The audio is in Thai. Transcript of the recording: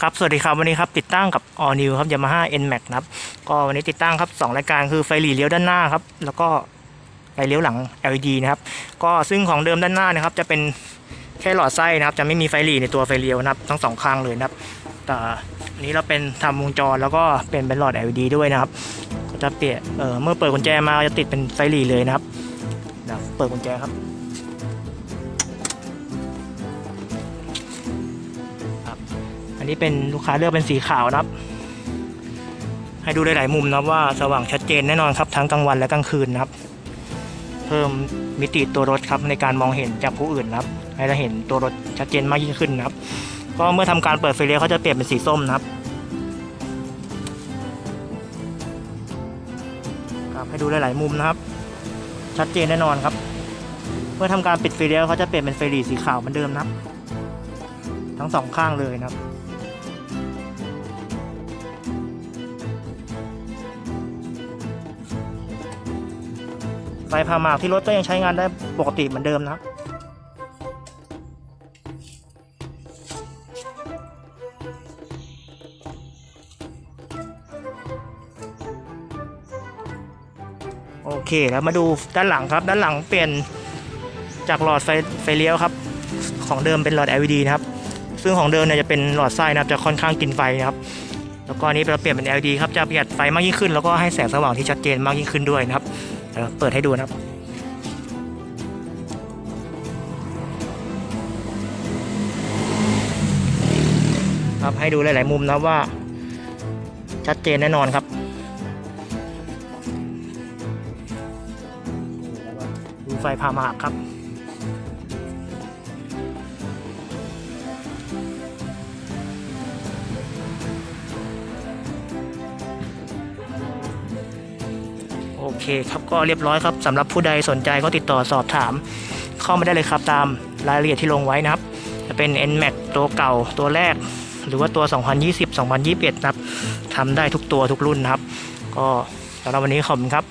ครับ สวัสดีครับ วันนี้ครับ ติดตั้งกับ All New ครับ Yamaha NMAX นะครับ ก็วันนี้ติดตั้งครับ 2 รายการคือไฟหลีเลี้ยวด้านหน้าครับ แล้วก็ไฟเลี้ยวหลัง LED นะครับ ก็ซึ่งของเดิมด้านหน้านะครับ จะเป็นแค่หลอดไส้นะครับ จะไม่มีไฟหลีในตัวไฟเลี้ยวนะครับ ทั้งสองข้างเลยนะครับ แต่อันนี้เราเป็นทำวงจรแล้วก็เป็นเป็นหลอด LED ด้วยนะครับ ก็จะเปลี่ยนเออเมื่อเปิดกุญแจมาจะติดเป็นไฟหลีเลยนะครับเดี๋ยวเปิดกุญแจครับ อันนี้เป็นลูกค้าเลือกเป็นสีขาวนะครับ ให้ดูหลายมุมนะครับว่าสว่างชัดเจนแน่นอนครับทั้งกลางวันและกลางคืนนะครับ เพิ่มมิติตัวรถครับในการมองเห็นจากผู้อื่นนะครับ ให้เราเห็นตัวรถชัดเจนมากยิ่งขึ้นนะครับ ก็เมื่อทำการเปิดไฟเลี้ยวเขาจะเปลี่ยนเป็นสีส้มนะครับครับให้ดูหลายมุมนะครับ ชัดเจนแน่นอนครับ เมื่อทำการปิดไฟเลี้ยวเขาจะเปลี่ยนเป็นไฟหลีสีขาวเหมือนเดิมนะครับ ทั้งสองข้างเลยนะครับ ฟพาหมากที่รถก็ยังใช้งานได้ปกติเหมือนเดิมนะโอเคแล้วมาดูด้านหลังครับ ด้านหลังเปลี่ยนจากหลอดไฟไฟเลี้ยวครับ ของเดิมเป็นหลอด LED นะครับ ซึ่งของเดิมเนี่ยจะเป็นหลอดไส้นะครับจะค่อนข้างกินไฟนะครับ แล้วก็อันนี้เราเปลี่ยนเป็น LED ครับจะประหยัดไฟมากยิ่งขึ้น แล้วก็ให้แสงสว่างที่ชัดเจนมากยิ่งขึ้นด้วยนะครับเดี๋ยวเปิดให้ดูนะครับครับให้ดูหลาย ๆ มุมนะว่า ชัดเจนแน่นอนครับดูไฟพามาครับ โอเคครับก็เรียบร้อยครับสำหรับผู้ใดสนใจก็ติดต่อสอบถาม เข้ามาได้เลยครับตามรายละเอียดที่ลงไว้นะครับ จะเป็น NMAX ตัวเก่าตัวแรก หรือว่าตัว 2020 2021 นะครับทำได้ทุกตัวทุกรุ่นนะครับ ก็สำหรับวันนี้ขอบคุณครับ